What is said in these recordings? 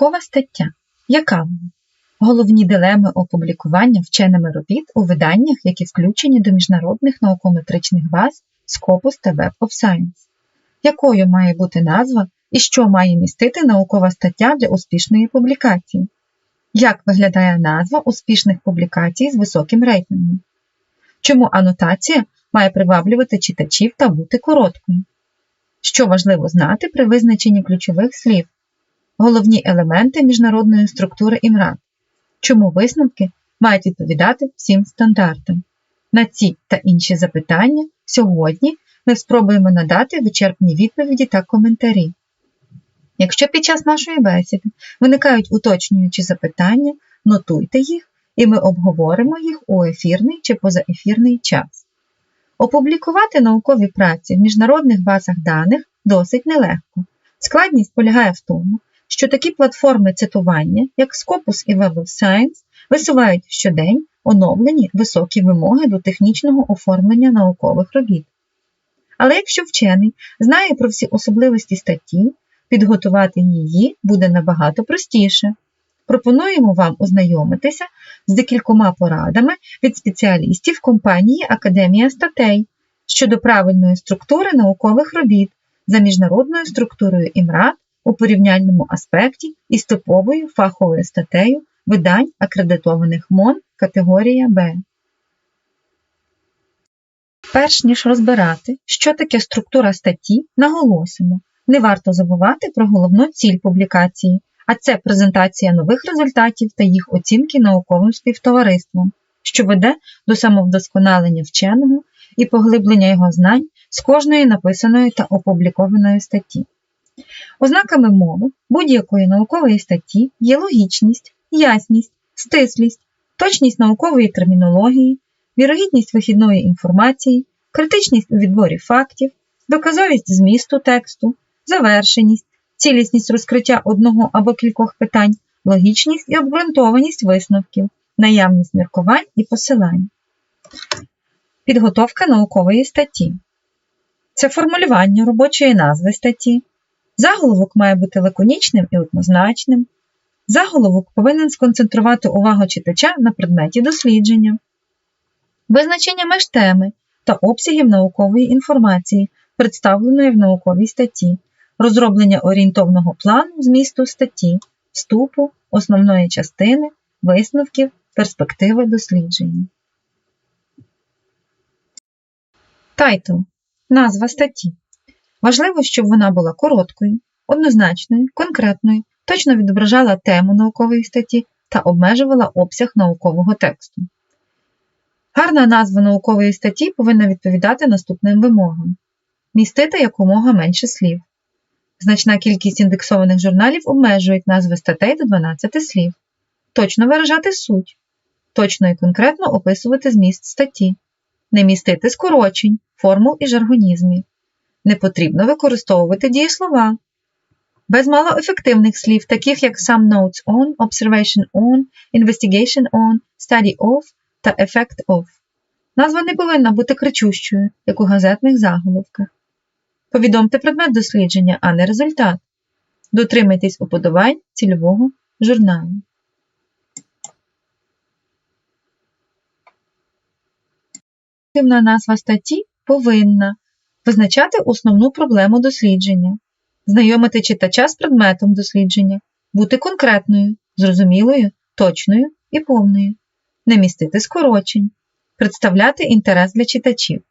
Наукова стаття. Яка вона? Головні дилеми опублікування вченими робіт у виданнях, які включені до міжнародних наукометричних баз Scopus та Web of Science. Якою має бути назва і що має містити наукова стаття для успішної публікації? Як виглядає назва успішних публікацій з високим рейтингом? Чому анотація має приваблювати читачів та бути короткою? Що важливо знати при визначенні ключових слів? Головні елементи міжнародної структури імрад. Чому висновки мають відповідати всім стандартам? На ці та інші запитання сьогодні ми спробуємо надати вичерпні відповіді та коментарі. Якщо під час нашої бесіди виникають уточнюючі запитання, нотуйте їх і ми обговоримо їх у ефірний чи позаефірний час. Опублікувати наукові праці в міжнародних базах даних досить нелегко. Складність полягає в тому, що такі платформи цитування, як Scopus і Web of Science, висувають щодень оновлені високі вимоги до технічного оформлення наукових робіт. Але якщо вчений знає про всі особливості статті, підготувати її буде набагато простіше. Пропонуємо вам ознайомитися з декількома порадами від спеціалістів компанії Академія статей щодо правильної структури наукових робіт за міжнародною структурою імрад у порівняльному аспекті із типовою фаховою статтею видань акредитованих МОН категорія Б. Перш ніж розбирати, що таке структура статті, наголосимо, не варто забувати про головну ціль публікації, а це презентація нових результатів та їх оцінки науковим співтовариством, що веде до самовдосконалення вченого і поглиблення його знань з кожної написаної та опублікованої статті. Ознаками мови будь-якої наукової статті є логічність, ясність, стислість, точність наукової термінології, вірогідність вихідної інформації, критичність у відборі фактів, доказовість змісту тексту, завершеність, цілісність розкриття одного або кількох питань, логічність і обґрунтованість висновків, наявність міркувань і посилань. Підготовка наукової статті. Це формулювання робочої назви статті. Заголовок має бути лаконічним і однозначним. Заголовок повинен сконцентрувати увагу читача на предметі дослідження, визначення меж теми та обсягів наукової інформації, представленої в науковій статті, розроблення орієнтовного плану змісту статті, вступу, основної частини, висновків, перспективи дослідження. Тайтл назва статті. Важливо, щоб вона була короткою, однозначною, конкретною, точно відображала тему наукової статті та обмежувала обсяг наукового тексту. Гарна назва наукової статті повинна відповідати наступним вимогам: містити якомога менше слів. Значна кількість індексованих журналів обмежують назви статей до 12 слів, точно виражати суть, точно і конкретно описувати зміст статті, не містити скорочень, формул і жаргонізмів. Не потрібно використовувати дієслова. Без малоефективних слів, таких як some notes on, observation on, investigation on, study of та effect of. Назва не повинна бути кричущою, як у газетних заголовках. Повідомте предмет дослідження, а не результат. Дотримайтесь уподобань цільового журналу. Активна назва статті повинна визначати основну проблему дослідження, знайомити читача з предметом дослідження, бути конкретною, зрозумілою, точною і повною, не містити скорочень, представляти інтерес для читачів.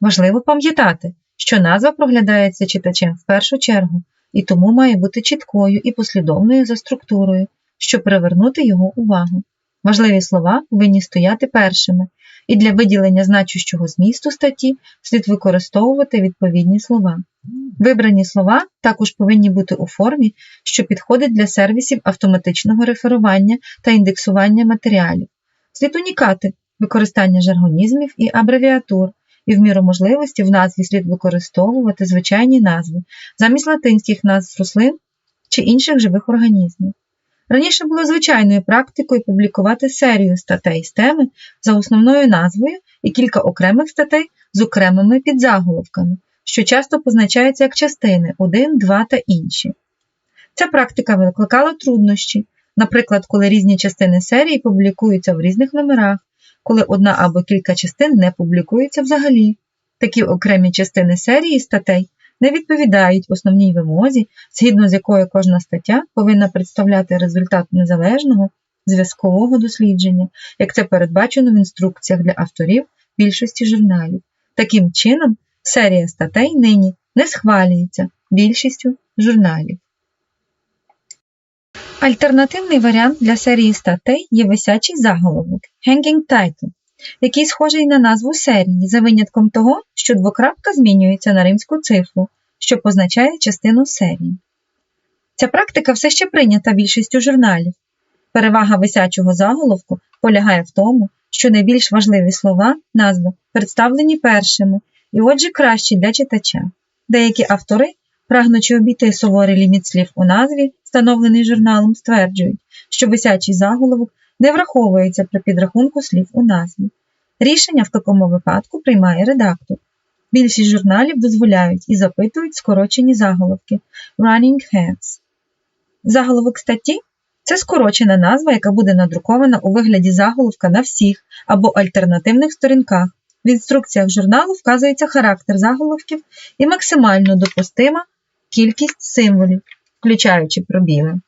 Важливо пам'ятати, що назва проглядається читачем в першу чергу і тому має бути чіткою і послідовною за структурою, щоб привернути його увагу. Важливі слова повинні стояти першими, і для виділення значущого змісту статті слід використовувати відповідні слова. Вибрані слова також повинні бути у формі, що підходить для сервісів автоматичного реферування та індексування матеріалів. Слід унікати використання жаргонізмів і абревіатур, і в міру можливості в назві слід використовувати звичайні назви замість латинських назв рослин чи інших живих організмів. Раніше було звичайною практикою публікувати серію статей з теми за основною назвою і кілька окремих статей з окремими підзаголовками, що часто позначаються як частини 1, 2 та інші. Ця практика викликала труднощі, наприклад, коли різні частини серії публікуються в різних номерах, коли одна або кілька частин не публікуються взагалі. Такі окремі частини серії статей не відповідають основній вимозі, згідно з якою кожна стаття повинна представляти результат незалежного зв'язкового дослідження, як це передбачено в інструкціях для авторів більшості журналів. Таким чином, серія статей нині не схвалюється більшістю журналів. Альтернативний варіант для серії статей є висячий заголовок Hanging Title, який схожий на назву серії, за винятком того, що двокрапка змінюється на римську цифру, що позначає частину серії. Ця практика все ще прийнята більшістю журналів. Перевага висячого заголовку полягає в тому, що найбільш важливі слова назви представлені першими і, отже, кращі для читача. Деякі автори, прагнучи обійти суворий ліміт слів у назві, встановлений журналом, стверджують, що висячий заголовок не враховується при підрахунку слів у назві. Рішення в такому випадку приймає редактор. Більшість журналів дозволяють і запитують скорочені заголовки running heads. Заголовок статті це скорочена назва, яка буде надрукована у вигляді заголовка на всіх або альтернативних сторінках. В інструкціях журналу вказується характер заголовків і максимально допустима кількість символів, включаючи пробіли.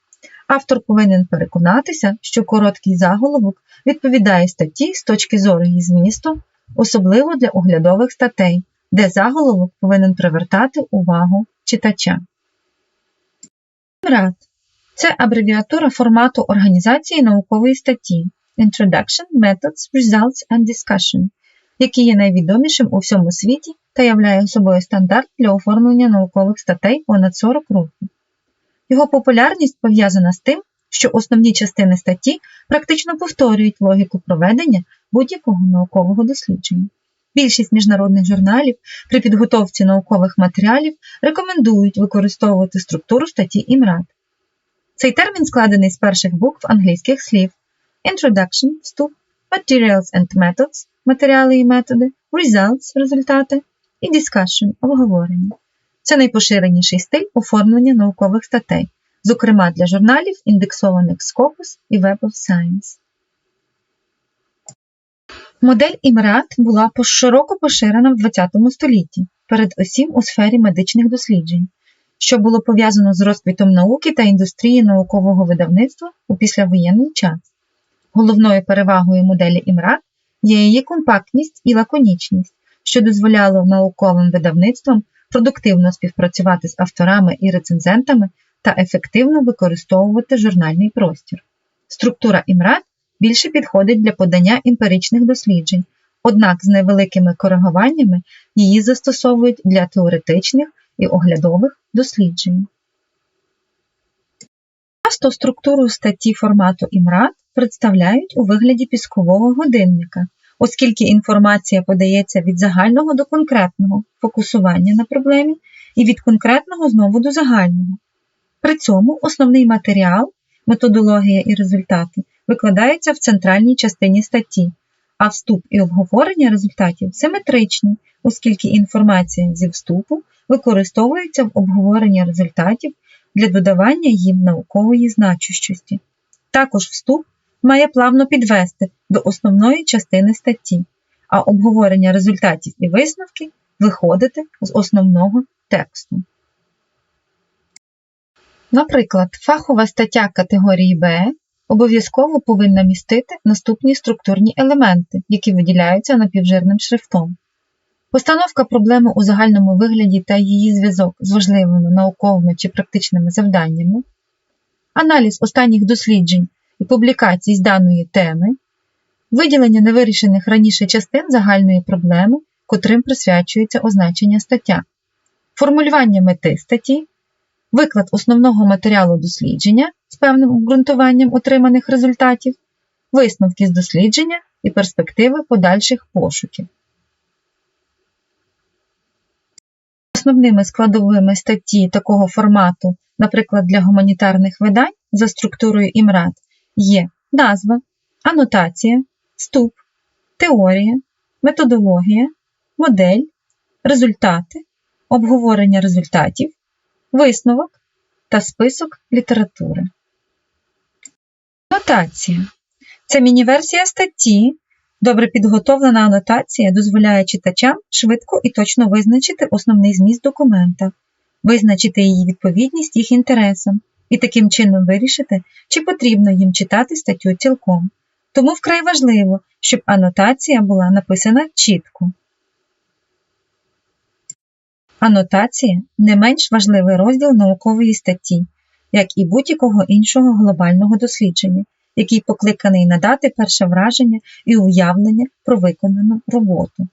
Автор повинен переконатися, що короткий заголовок відповідає статті з точки зору її змісту, особливо для оглядових статей, де заголовок повинен привертати увагу читача. МРАД це абревіатура формату організації наукової статті Introduction, Methods, Results and Discussion, який є найвідомішим у всьому світі та являє собою стандарт для оформлення наукових статей понад 40 років. Його популярність пов'язана з тим, що основні частини статті практично повторюють логіку проведення будь-якого наукового дослідження. Більшість міжнародних журналів при підготовці наукових матеріалів рекомендують використовувати структуру статті імрад. Цей термін складений з перших букв англійських слів Introduction – вступ, Materials and Methods матеріали і методи, Results результати і Discussion обговорення. Це найпоширеніший стиль оформлення наукових статей, зокрема для журналів, індексованих Scopus і Web of Science. Модель імрад була широко поширена в ХХ столітті, передусім у сфері медичних досліджень, що було пов'язано з розквітом науки та індустрії наукового видавництва у післявоєнний час. Головною перевагою моделі імрад є її компактність і лаконічність, що дозволяло науковим видавництвам продуктивно співпрацювати з авторами і рецензентами та ефективно використовувати журнальний простір. Структура імрад більше підходить для подання емпіричних досліджень, однак з невеликими коригуваннями її застосовують для теоретичних і оглядових досліджень. Часто структуру статті формату імрад представляють у вигляді піскового годинника, оскільки інформація подається від загального до конкретного фокусування на проблемі і від конкретного знову до загального. При цьому основний матеріал, методологія і результати викладаються в центральній частині статті, а вступ і обговорення результатів симетричні, оскільки інформація зі вступу використовується в обговоренні результатів для додавання їм наукової значущості. Також вступ має плавно підвести до основної частини статті, а обговорення результатів і висновки виходити з основного тексту. Наприклад, фахова стаття категорії Б обов'язково повинна містити наступні структурні елементи, які виділяються напівжирним шрифтом. Постановка проблеми у загальному вигляді та її зв'язок з важливими науковими чи практичними завданнями, аналіз останніх досліджень і публікацій з даної теми, виділення невирішених раніше частин загальної проблеми, котрим присвячується означення стаття, формулювання мети статті, виклад основного матеріалу дослідження з певним обґрунтуванням отриманих результатів, висновки з дослідження і перспективи подальших пошуків. Основними складовими статті такого формату, наприклад, для гуманітарних видань за структурою імрад, є назва, анотація, вступ, теорія, методологія, модель, результати, обговорення результатів, висновок та список літератури. Анотація це міні-версія статті. Добре підготовлена анотація дозволяє читачам швидко і точно визначити основний зміст документа, визначити її відповідність їх інтересам і таким чином вирішити, чи потрібно їм читати статтю цілком. Тому вкрай важливо, щоб анотація була написана чітко. Анотація не менш важливий розділ наукової статті, як і будь-якого іншого глобального дослідження, який покликаний надати перше враження і уявлення про виконану роботу.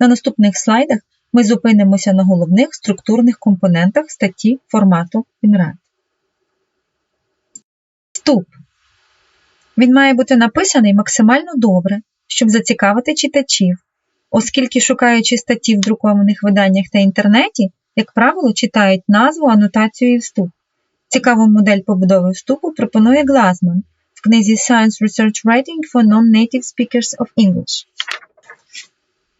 На наступних слайдах ми зупинимося на головних структурних компонентах статті формату INRAD. Вступ. Він має бути написаний максимально добре, щоб зацікавити читачів, оскільки, шукаючи статті в друкованих виданнях та інтернеті, як правило, читають назву, анотацію і вступ. Цікаву модель побудови вступу пропонує Глазман в книзі Science Research Writing for Non-Native Speakers of English.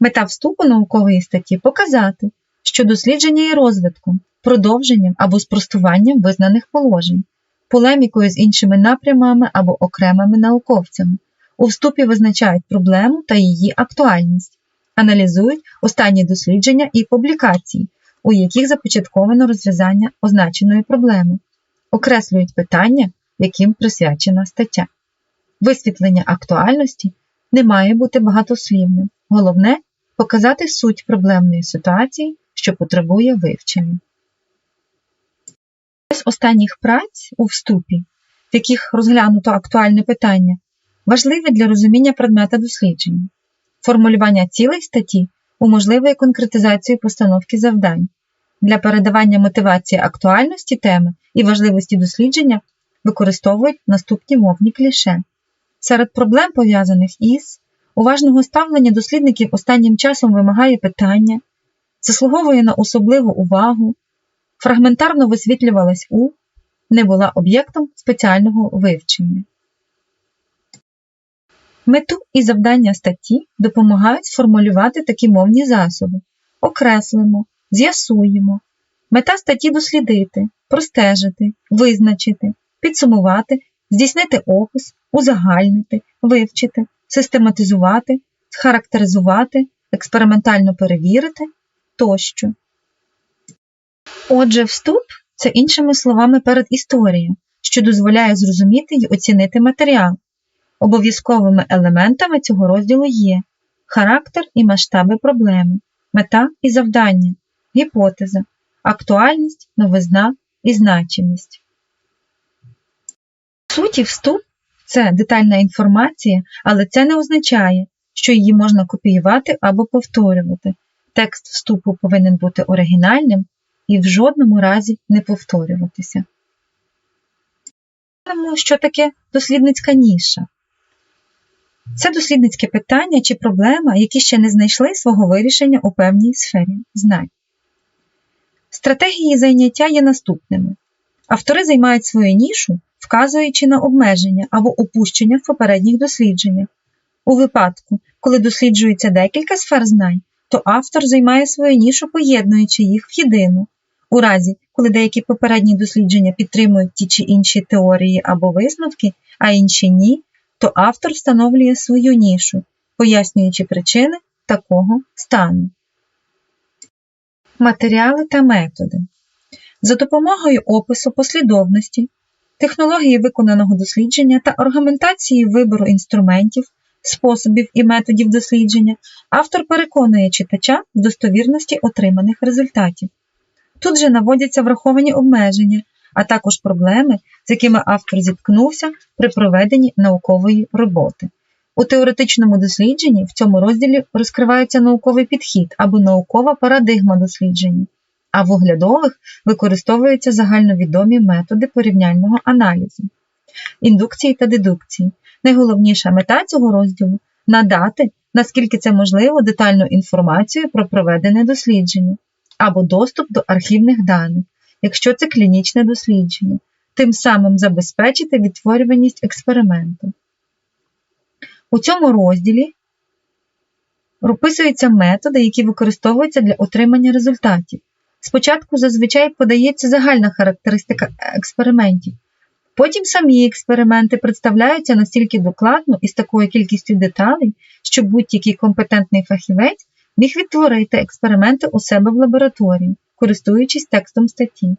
Мета вступу наукової статті показати, що дослідження є розвитком, продовженням або спростуванням визнаних положень, полемікою з іншими напрямами або окремими науковцями. У вступі визначають проблему та її актуальність, аналізують останні дослідження і публікації, у яких започатковано розв'язання означеної проблеми, окреслюють питання, яким присвячена стаття. Висвітлення актуальності не має бути багатослівним. Головне показати суть проблемної ситуації, що потребує вивчення. З останніх праць у вступі, в яких розглянуто актуальне питання, важливе для розуміння предмета дослідження. Формулювання цілей статті уможливує конкретизацію постановки завдань. Для передавання мотивації актуальності теми і важливості дослідження використовують наступні мовні кліше. Серед проблем, пов'язаних із уважного ставлення дослідників останнім часом вимагає питання, заслуговує на особливу увагу, фрагментарно висвітлювалась у, не була об'єктом спеціального вивчення. Мету і завдання статті допомагають сформулювати такі мовні засоби. Окреслимо, з'ясуємо. Мета статті дослідити, простежити, визначити, підсумувати, здійснити опис, узагальнити, вивчити, систематизувати, схарактеризувати, експериментально перевірити тощо. Отже, вступ це іншими словами передісторія, що дозволяє зрозуміти й оцінити матеріал. Обов'язковими елементами цього розділу є характер і масштаби проблеми, мета і завдання, гіпотеза, актуальність, новизна і значимість. В суті, вступ це детальна інформація, але це не означає, що її можна копіювати або повторювати. Текст вступу повинен бути оригінальним і в жодному разі не повторюватися. Що таке дослідницька ніша? Це дослідницьке питання чи проблема, які ще не знайшли свого вирішення у певній сфері знань. Стратегії зайняття є наступними. Автори займають свою нішу, вказуючи на обмеження або опущення в попередніх дослідженнях. У випадку, коли досліджується декілька сфер знань, то автор займає свою нішу, поєднуючи їх в єдину. У разі, коли деякі попередні дослідження підтримують ті чи інші теорії або висновки, а інші ні, то автор встановлює свою нішу, пояснюючи причини такого стану. Матеріали та методи. За допомогою опису послідовності, технології виконаного дослідження та аргументації вибору інструментів, способів і методів дослідження, автор переконує читача в достовірності отриманих результатів. Тут же наводяться враховані обмеження, а також проблеми, з якими автор зіткнувся при проведенні наукової роботи. У теоретичному дослідженні в цьому розділі розкривається науковий підхід або наукова парадигма дослідження, а в оглядових використовуються загальновідомі методи порівняльного аналізу, індукції та дедукції. Найголовніша мета цього розділу надати, наскільки це можливо, детальну інформацію про проведене дослідження або доступ до архівних даних, якщо це клінічне дослідження, тим самим забезпечити відтворюваність експерименту. У цьому розділі прописуються методи, які використовуються для отримання результатів. Спочатку зазвичай подається загальна характеристика експериментів. Потім самі експерименти представляються настільки докладно і з такою кількістю деталей, щоб будь-який компетентний фахівець міг відтворити експерименти у себе в лабораторії, користуючись текстом статті.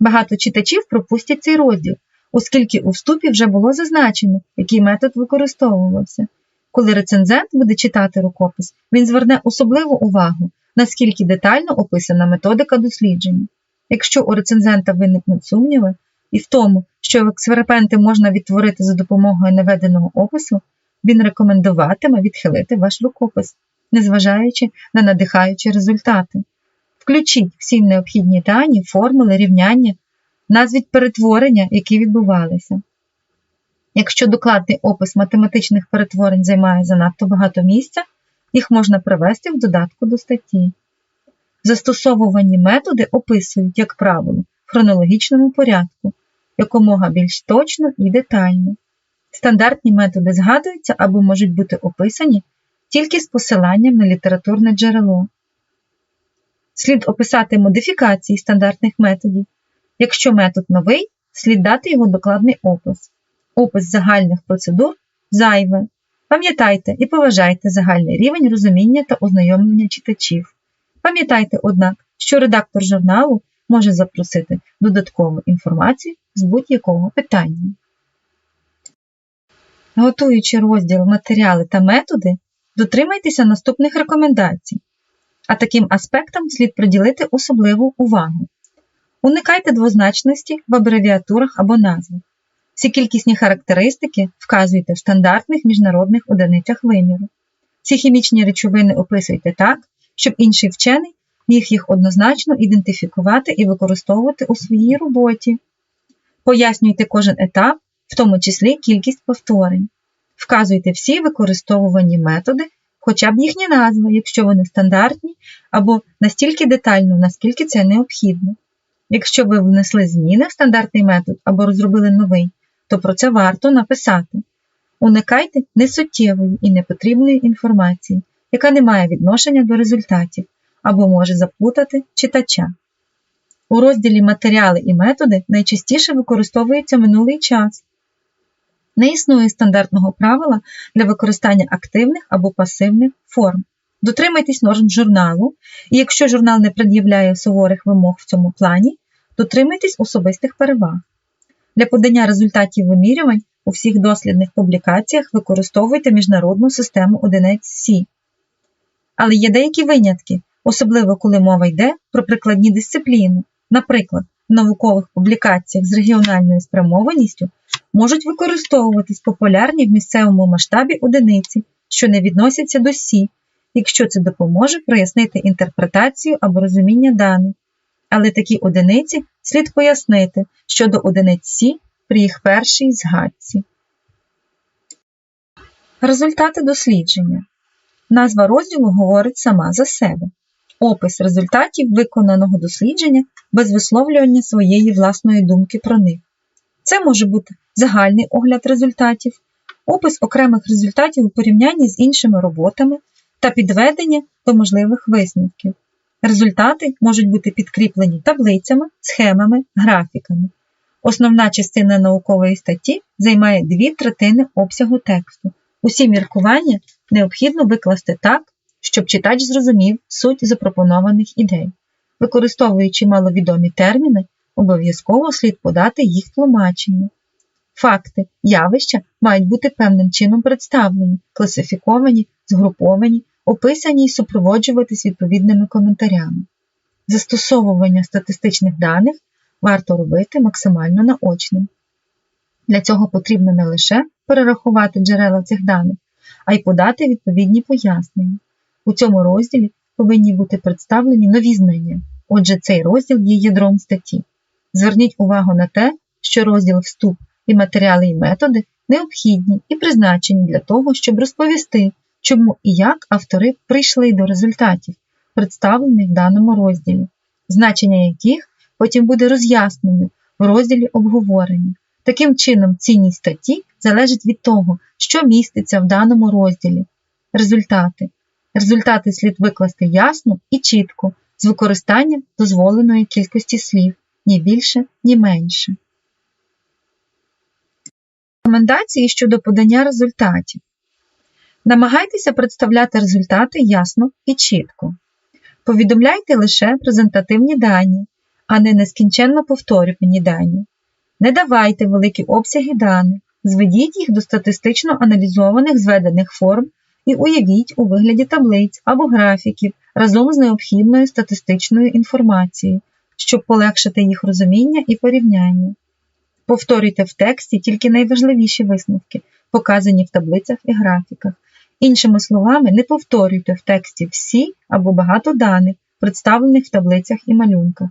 Багато читачів пропустять цей розділ, оскільки у вступі вже було зазначено, який метод використовувався. Коли рецензент буде читати рукопис, він зверне особливу увагу, наскільки детально описана методика дослідження. Якщо у рецензента виникнуть сумніви, і в тому, що експерименти можна відтворити за допомогою наведеного опису, він рекомендуватиме відхилити ваш рукопис, незважаючи на надихаючі результати. Включіть всі необхідні дані, формули, рівняння, назвіть перетворення, які відбувалися. Якщо докладний опис математичних перетворень займає занадто багато місця, їх можна привести в додатку до статті. Застосовувані методи описують, як правило, в хронологічному порядку, якомога більш точно і детально. Стандартні методи згадуються або можуть бути описані тільки з посиланням на літературне джерело. Слід описати модифікації стандартних методів. Якщо метод новий, слід дати його докладний опис. Опис загальних процедур зайве. Пам'ятайте і поважайте загальний рівень розуміння та ознайомлення читачів. Пам'ятайте, однак, що редактор журналу може запросити додаткову інформацію з будь-якого питання. Готуючи розділ матеріали та методи, дотримайтеся наступних рекомендацій, а таким аспектам слід приділити особливу увагу. Уникайте двозначності в абревіатурах або назвах. Всі кількісні характеристики вказуйте в стандартних міжнародних одиницях виміру. Всі хімічні речовини описуйте так, щоб інший вчений міг їх однозначно ідентифікувати і використовувати у своїй роботі. Пояснюйте кожен етап, в тому числі кількість повторень. Вказуйте всі використовувані методи, хоча б їхні назви, якщо вони стандартні, або настільки детально, наскільки це необхідно. Якщо ви внесли зміни в стандартний метод або розробили новий, то про це варто написати. Уникайте несуттєвої і непотрібної інформації, яка не має відношення до результатів або може заплутати читача. У розділі Матеріали і методи найчастіше використовується минулий час. Не існує стандартного правила для використання активних або пасивних форм. Дотримайтесь норм журналу, і якщо журнал не пред'являє суворих вимог в цьому плані, дотримайтесь особистих переваг. Для подання результатів вимірювань у всіх дослідних публікаціях використовуйте міжнародну систему одиниць Сі. Але є деякі винятки, особливо коли мова йде про прикладні дисципліни. Наприклад, наукових публікаціях з регіональною спрямованістю можуть використовуватись популярні в місцевому масштабі одиниці, що не відносяться до Сі, якщо це допоможе прояснити інтерпретацію або розуміння даних. Але такі одиниці слід пояснити щодо одиниць Сі при їх першій згадці. Результати дослідження. Назва розділу говорить сама за себе. Опис результатів виконаного дослідження без висловлювання своєї власної думки про них. Це може бути загальний огляд результатів, опис окремих результатів у порівнянні з іншими роботами та підведення до можливих висновків. Результати можуть бути підкріплені таблицями, схемами, графіками. Основна частина наукової статті займає дві третини обсягу тексту. Усі міркування необхідно викласти так, щоб читач зрозумів суть запропонованих ідей. Використовуючи маловідомі терміни, обов'язково слід подати їх тлумачення. Факти, явища мають бути певним чином представлені, класифіковані, згруповані, описані і супроводжуватись відповідними коментарями. Застосовування статистичних даних варто робити максимально наочним. Для цього потрібно не лише перерахувати джерела цих даних, а й подати відповідні пояснення. У цьому розділі повинні бути представлені нові знання, отже, цей розділ є ядром статті. Зверніть увагу на те, що розділ вступ і матеріали і методи необхідні і призначені для того, щоб розповісти, чому і як автори прийшли до результатів, представлених в даному розділі, значення яких потім буде роз'яснено в розділі обговорення. Таким чином, цінність статті залежить від того, що міститься в даному розділі. Результати. Результати слід викласти ясно і чітко, з використанням дозволеної кількості слів, ні більше, ні менше. Рекомендації щодо подання результатів. Намагайтеся представляти результати ясно і чітко. Повідомляйте лише презентативні дані, а не нескінченно повторювані дані. Не давайте великі обсяги даних, зведіть їх до статистично аналізованих зведених форм і уявіть у вигляді таблиць або графіків разом з необхідною статистичною інформацією, щоб полегшити їх розуміння і порівняння. Повторюйте в тексті тільки найважливіші висновки, показані в таблицях і графіках. Іншими словами, не повторюйте в тексті всі або багато даних, представлених в таблицях і малюнках.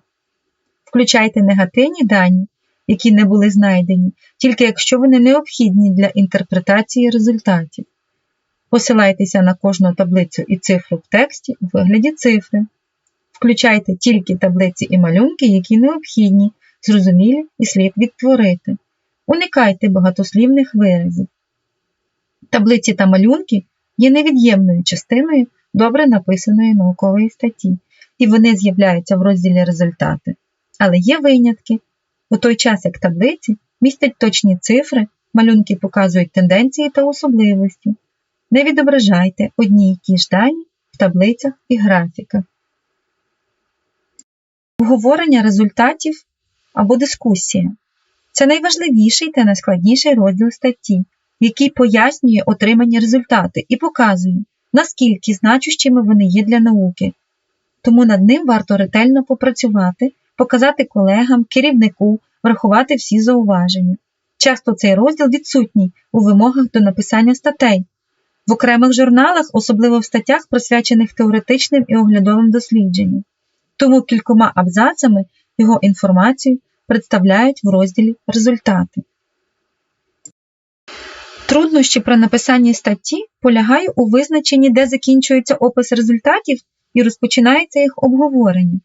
Включайте негативні дані, які не були знайдені, тільки якщо вони необхідні для інтерпретації результатів. Посилайтеся на кожну таблицю і цифру в тексті у вигляді цифри. Включайте тільки таблиці і малюнки, які необхідні, зрозумілі і слід відтворити. Уникайте багатослівних виразів. Таблиці та малюнки є невід'ємною частиною добре написаної наукової статті, і вони з'являються в розділі результати. Але є винятки. У той час, як таблиці містять точні цифри, малюнки показують тенденції та особливості. Не відображайте одні й ті ж дані в таблицях і графіках. Обговорення результатів або дискусія це найважливіший та найскладніший розділ статті, який пояснює отримані результати і показує, наскільки значущими вони є для науки. Тому над ним варто ретельно попрацювати, показати колегам, керівнику, врахувати всі зауваження. Часто цей розділ відсутній у вимогах до написання статей. В окремих журналах, особливо в статтях, присвячених теоретичним і оглядовим дослідженням. Тому кількома абзацами його інформацію представляють в розділі Результати. Труднощі при написанні статті полягає у визначенні, де закінчується опис результатів і розпочинається їх обговорення.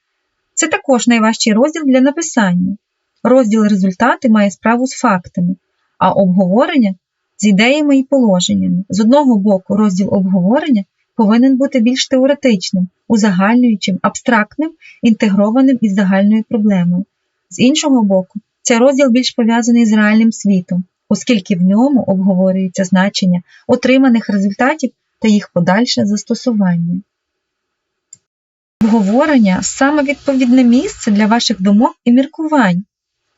Це також найважчий розділ для написання. Розділ результати має справу з фактами, а обговорення з ідеями і положеннями. З одного боку, розділ обговорення повинен бути більш теоретичним, узагальнюючим, абстрактним, інтегрованим із загальною проблемою. З іншого боку, цей розділ більш пов'язаний з реальним світом, оскільки в ньому обговорюється значення отриманих результатів та їх подальше застосування. Обговорення саме відповідне місце для ваших думок і міркувань.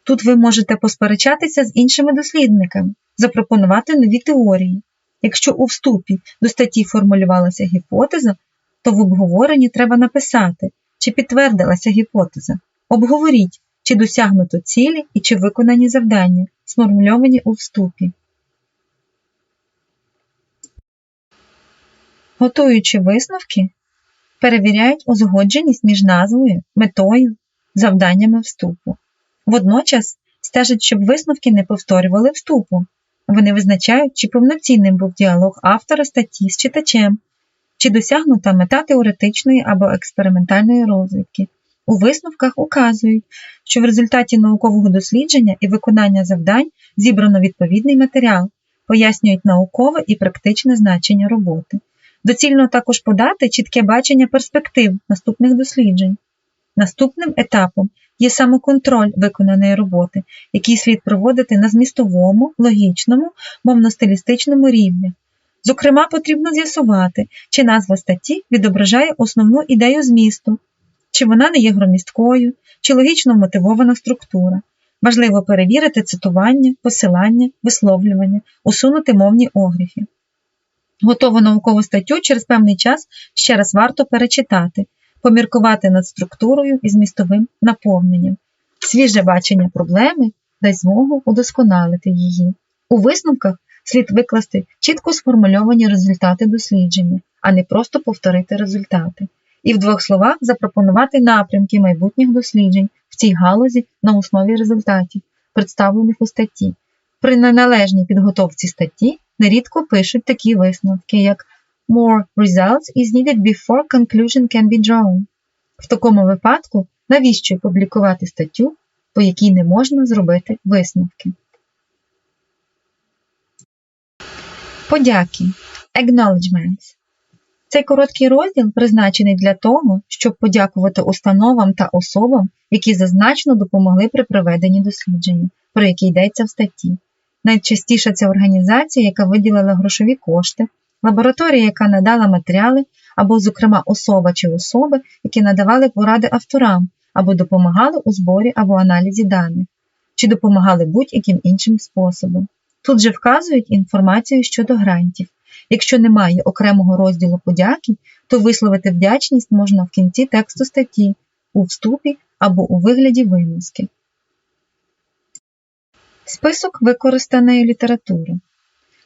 Тут ви можете посперечатися з іншими дослідниками, запропонувати нові теорії. Якщо у вступі до статті формулювалася гіпотеза, то в обговоренні треба написати, чи підтвердилася гіпотеза. Обговоріть, чи досягнуто цілі і чи виконані завдання, сформульовані у вступі. Готуючи висновки, перевіряють узгодженість між назвою, метою, завданнями вступу. Водночас стежать, щоб висновки не повторювали вступу. Вони визначають, чи повноцінним був діалог автора статті з читачем, чи досягнута мета теоретичної або експериментальної розвідки. У висновках указують, що в результаті наукового дослідження і виконання завдань зібрано відповідний матеріал, пояснюють наукове і практичне значення роботи. Доцільно також подати чітке бачення перспектив наступних досліджень. Наступним етапом є самоконтроль виконаної роботи, який слід проводити на змістовому, логічному, мовно-стилістичному рівні. Зокрема, потрібно з'ясувати, чи назва статті відображає основну ідею змісту, чи вона не є громісткою, чи логічно мотивована структура. Важливо перевірити цитування, посилання, висловлювання, усунути мовні огріхи. Готову наукову статтю через певний час ще раз варто перечитати, поміркувати над структурою і змістовим наповненням. Свіже бачення проблеми дасть змогу удосконалити її. У висновках слід викласти чітко сформульовані результати дослідження, а не просто повторити результати. І в двох словах запропонувати напрямки майбутніх досліджень в цій галузі на основі результатів, представлених у статті. При неналежній підготовці статті нерідко пишуть такі висновки, як More results is needed before conclusion can be drawn. В такому випадку навіщо публікувати статтю, по якій не можна зробити висновки. Подяки. Acknowledgements. Цей короткий розділ призначений для того, щоб подякувати установам та особам, які зазначено допомогли при проведенні дослідження, про які йдеться в статті. Найчастіше це організація, яка виділила грошові кошти, лабораторія, яка надала матеріали, або, зокрема, особа чи особи, які надавали поради авторам, або допомагали у зборі або аналізі даних, чи допомагали будь-яким іншим способом. Тут же вказують інформацію щодо грантів. Якщо немає окремого розділу подяки, то висловити вдячність можна в кінці тексту статті, у вступі або у вигляді вимазки. Список використаної літератури.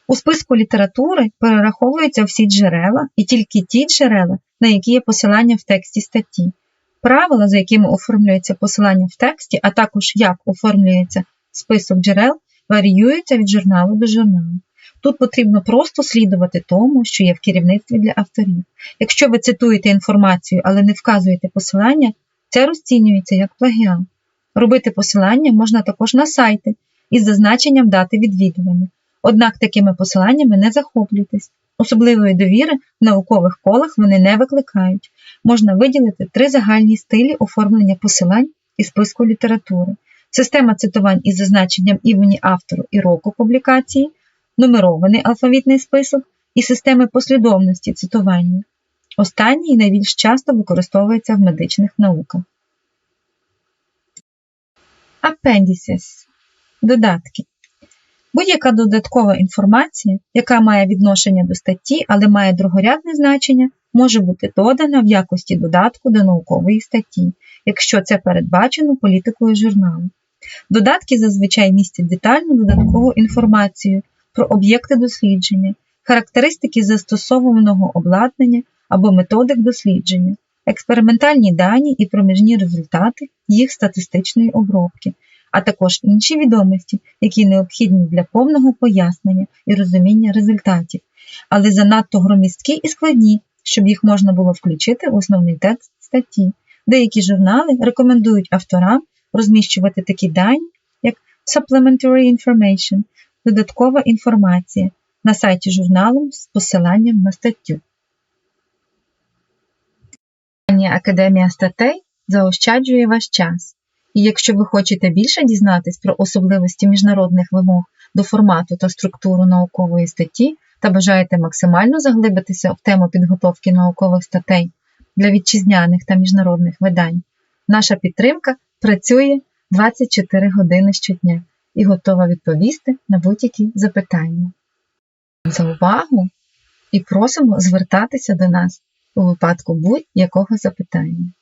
У списку літератури перераховуються всі джерела і тільки ті джерела, на які є посилання в тексті статті. Правила, за якими оформлюється посилання в тексті, а також як оформлюється список джерел, варіюються від журналу до журналу. Тут потрібно просто слідувати тому, що є в керівництві для авторів. Якщо ви цитуєте інформацію, але не вказуєте посилання, це розцінюється як плагіат. Робити посилання можна також на сайти із зазначенням дати відвідування. Однак такими посиланнями не захоплюйтесь. Особливої довіри в наукових колах вони не викликають. Можна виділити три загальні стилі оформлення посилань і списку літератури. Система цитувань із зазначенням імені автору і року публікації, нумерований алфавітний список і системи послідовності цитування. Останній найбільш часто використовується в медичних науках. Appendices – додатки. Будь-яка додаткова інформація, яка має відношення до статті, але має другорядне значення, може бути додана в якості додатку до наукової статті, якщо це передбачено політикою журналу. Додатки зазвичай містять детальну додаткову інформацію про об'єкти дослідження, характеристики застосованого обладнання або методик дослідження, експериментальні дані і проміжні результати їх статистичної обробки, а також інші відомості, які необхідні для повного пояснення і розуміння результатів, але занадто громісткі і складні, щоб їх можна було включити в основний текст статті. Деякі журнали рекомендують авторам розміщувати такі дані, як Supplementary Information, додаткова інформація на сайті журналу з посиланням на статтю. Академія статей заощаджує ваш час. І якщо ви хочете більше дізнатись про особливості міжнародних вимог до формату та структуру наукової статті та бажаєте максимально заглибитися в тему підготовки наукових статей для вітчизняних та міжнародних видань, наша підтримка працює 24 години щодня і готова відповісти на будь-які запитання. За увагу і просимо звертатися до нас у випадку будь-якого запитання.